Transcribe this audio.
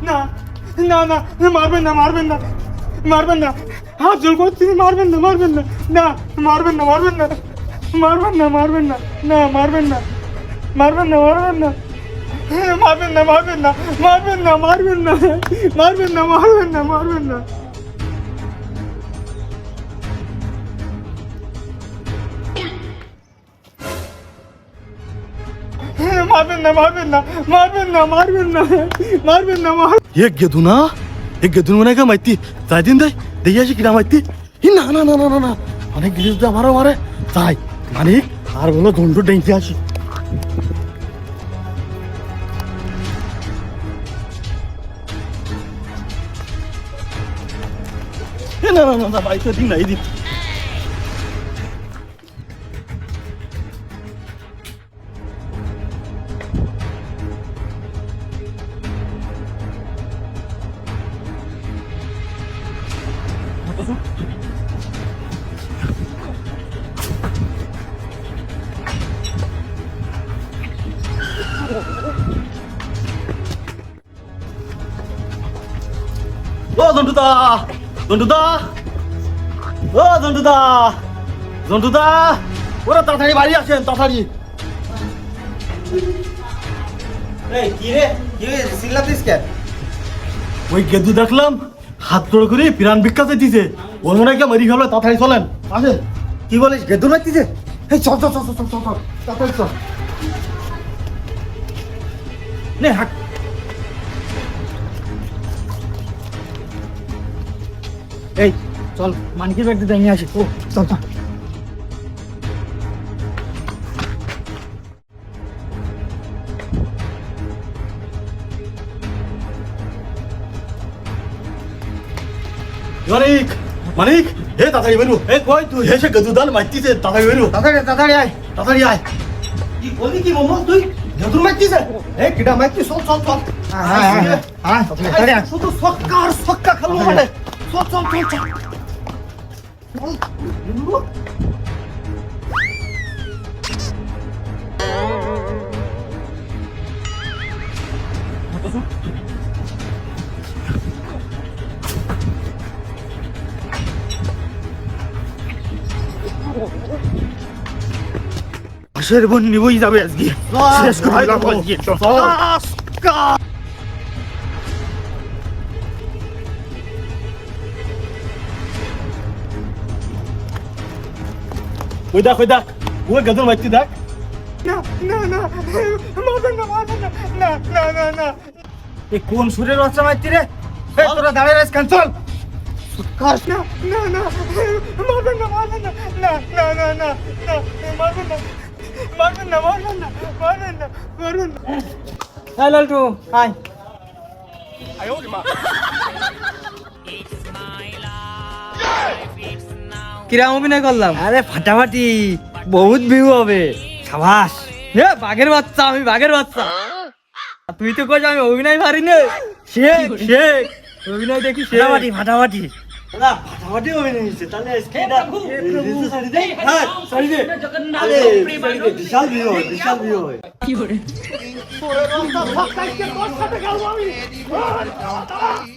না না না মারবেন না মারবেন না মারবেন না হাত জোর করছি মারবেন না মারবেন না না মারবেন না মারবেন না মারবেন না মারবেন না না মারবেন না মারবেন না মারবেন না হ্যাঁ, মারবেন না মারবেন না মারবেন না মারবেন না মারবেন না মারবেন না মারবেন না মারবেন না মারবেন না মারবেন না মারবেন না মারবেন না, মার এ গেদু না এ গেদু মনে কা মাইতি যাই দিন দে, দেই আসি কিনা মাইতি ই না না না না না না, অনেক গিরিশ দা মারো মারে। তাই মানিক, আর বলো ঘন্টু ডেঙ্কি আসি। না না না, ভাই, তো দিন না, এই দিন। ও জন্টুদা জন্টুদা ও জন্টুদা জন্টুদা ওরা তাড়াতাড়ি বাড়ি আসেন তাড়াতাড়ি। এই কি রে? কি হয়েছে চিল্লাতিস কেন? ওই গেদু দেখলাম। হাত করে করে পিরান বিখ্যাত দিছে ওর মনে হয় মারি ফেলো তাড়াতাড়ি চলেন। আসেন। কি বলিস গেদু দিছে এই চল চল চল চল চল চল তাড়াতাড়ি নে, হাট। এই, চল ব্যাগ দিতে নিয়ে আসি। ও, চল চল। মানিক মানিক হে তাড়াতাড়ি বেরো হে কই তুই হে সে গেদু দান মারতিছে তাড়াতাড়ি বেরো তাড়াতাড়ি তাড়াতাড়ি আয় তাড়াতাড়ি আয় কি বলি কি মোমো তুই গেদু মারতিছে এই কিডা মারতি চল চল চল আয় আয় আয় আয় তাড়াতাড়ি আয় শুধু সক্কা আর সক্কা খালো মানে চল চল চল চল পাশের বোন নিবই যাবে আজকে শেষ করে দিলাম আজকে ওই দেখ ওই দেখ ওই গেদুর মারতি দেখ না না না মারবেন না মারবেন না না না না না এই কোন সুরের বাচ্চা মারতি রে এই তোরা দাঁড়িয়ে রাখ চল কাশ না না না মারবেন না মারবেন না না না না না না মারবেন না মারবেন না মারবেন না মারবেন না মারবেন না হ্যাঁ লালটু আয় কিরাম অভিনয় করলাম। আরে ফাটাফাটি। বহুত ভিউ হবে। সাবাস। এ বাঘের বাচ্চা আমি বাঘের বাচ্চা। তুই তো কোচ আমি অভিনয় পারি না শেখ শেখ। অভিনয় দেখি ফাটাফাটি ফাটাফাটি। না ফাটাফাটি হবে না নিচে তাহলে আজকে এটা ছাড়ি দে হ্যাঁ ছাড়ি দে আরে ছাড়ি দে বিশাল ভিউ হয় বিশাল ভিউ হয় তোর রাস্তা ফাঁকা তোর সাথে গেল আমি